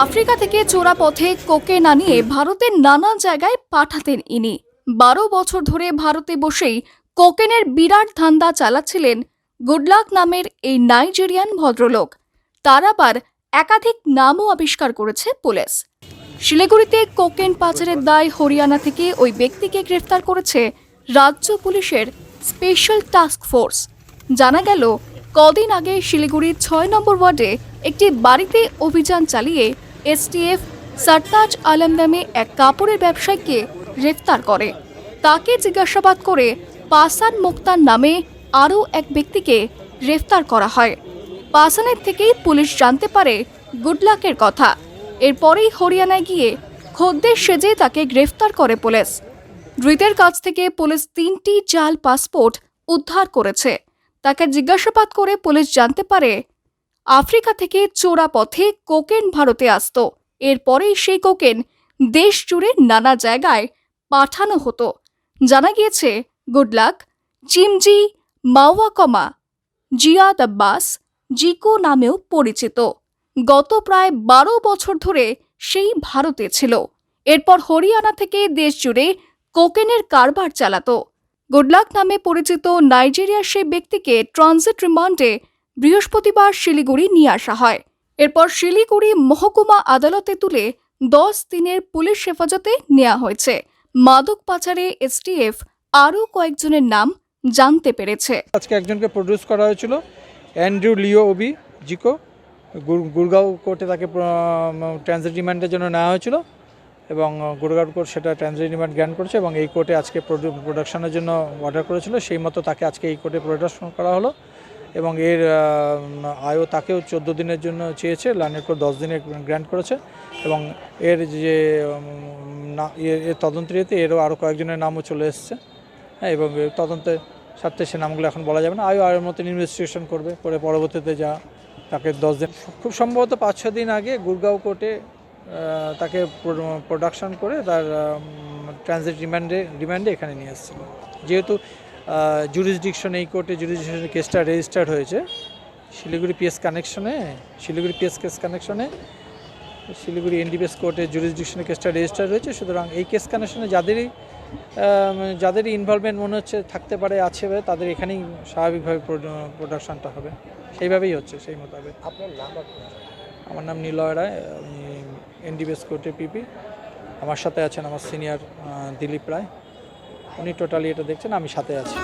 Africa থেকে চোরা পথে কোকেন আনিয়ে ভারতের নানা জায়গায় পাঠাতেন ইনি। বারো বছর ধরে ভারতে বসেই কোকেনের বিরাট ধান্দা চালাচ্ছিলেন গুডলাক নামের এই নাইজেরিয়ান ভদ্রলোক। তার আবার একাধিক নামও আবিষ্কার করেছে পুলিশ। শিলিগুড়িতে কোকেন পাচারের দায় হরিয়ানা থেকে ওই ব্যক্তিকে গ্রেফতার করেছে রাজ্য পুলিশের স্পেশাল টাস্ক ফোর্স। জানা গেল, কদিন আগে শিলিগুড়ির ছয় নম্বর ওয়ার্ডে একটি বাড়িতে অভিযান চালিয়ে এসটিএফ সারতাজ আলম নামে এক কাপড়ের ব্যবসায়ীকে গ্রেফতার করে। তাকে জিজ্ঞাসাবাদ করে পাসান মুক্তার নামে আরও এক ব্যক্তিকে গ্রেফতার করা হয়। পাসানের থেকেই পুলিশ জানতে পারে গুডলাকের কথা। এরপরেই হরিয়ানায় গিয়ে খদ্দের সেজে তাকে গ্রেফতার করে পুলিশ। ধৃতের কাছ থেকে পুলিশ তিনটি জাল পাসপোর্ট উদ্ধার করেছে। তাকে জিজ্ঞাসাবাদ করে পুলিশ জানতে পারে আফ্রিকা থেকে চোরা পথে কোকেন ভারতে আসত। এরপরেই সেই কোকেন দেশ জুড়ে নানা জায়গায় পাঠানো হতো। জানা গিয়েছে গুডলাক চিমজি মাওয়াকমা জিয়াদ আব্বাস জিকো নামেও পরিচিত। গত প্রায় বারো বছর ধরে সেই ভারতে ছিল। এরপর হরিয়ানা থেকে দেশ জুড়ে কোকেনের কারবার চালাত। গুডলাক নামে পরিচিত নাইজেরিয়ার সেই ব্যক্তিকে ট্রানজিট রিমান্ডে বৃহস্পতিবার শিলিগুড়ি নিয়ে আসা হয়। এরপর শিলিগুড়ি মহকুমা আদালতে তুলে দশ দিনের পুলিশ হেফাজতে নেওয়া হয়েছে। মাদক পাচারে এসটিএফ আরও কয়েকজনের নাম জানতে পেরেছে। আজকে একজনকে প্রডিউস করা হয়েছিল অ্যান্ড্রু লিও ওবি জিকো। গুর- গুরগাঁও কোর্টে তাকে ট্রানজিট রিমান্ডের জন্য নেওয়া হয়েছিল এবং গুরগাঁও কোর্ট সেটা ট্রানজিট রিমান্ড গ্র্যান্ট করেছে এবং এই কোর্টে আজকে প্রোডাকশনের জন্য অর্ডার করেছিল। সেই মতো তাকে আজকে এই কোর্টে প্রোডাকশন করা হলো। এবং এর আয়ও তাকেও চোদ্দ দিনের জন্য চেয়েছে লার্নের কোর্ট দশ দিনের গ্র্যান্ট করেছে এবং এর যে এর- তদন্তেতে এরও আরও কয়েকজনের নামও চলে এসছে। হ্যাঁ এবং এর তদন্তের স্বার্থে সে নামগুলো এখন বলা যাবে না। আয়ও আয়ের মতন ইনভেস্টিগেশন করবে, করে পরবর্তীতে যা তাকে দশ দিন খুব সম্ভবত পাঁচ ছ দিন আগে গুরগাঁও কোর্টে তাকে প্রোডাকশন করে তার ট্রানজিট রিমান্ডে রিমান্ডে এখানে নিয়ে এসেছিল। যেহেতু জুরিসডিকশন এই কোর্টে জুরিসডিকশনের কেসটা রেজিস্টার্ড হয়েছে। শিলিগুড়ি পিএস কানেকশনে শিলিগুড়ি পিএস কেস কানেকশনে শিলিগুড়ি এনডিপিএস কোর্টে জুরিসডিকশনের কেসটা রেজিস্টার হয়েছে। সুতরাং এই কেস কানেকশনে যাদেরই আম, যাদেরই ইনভলভমেন্ট মনে হচ্ছে থাকতে পারে আছে তাদের এখানেই স্বাভাবিকভাবে প্রোডাকশনটা হবে। সেইভাবেই হচ্ছে সেই মোতাবেক। আপনার নাম। আমার নাম নিলয় রায় আমি এনডিপিএস কোর্টের পিপি আমার সাথে আছেন আমার সিনিয়র দিলীপ রায়। উনি টোটালি এটা দেখছেন আমি সাথে আছি।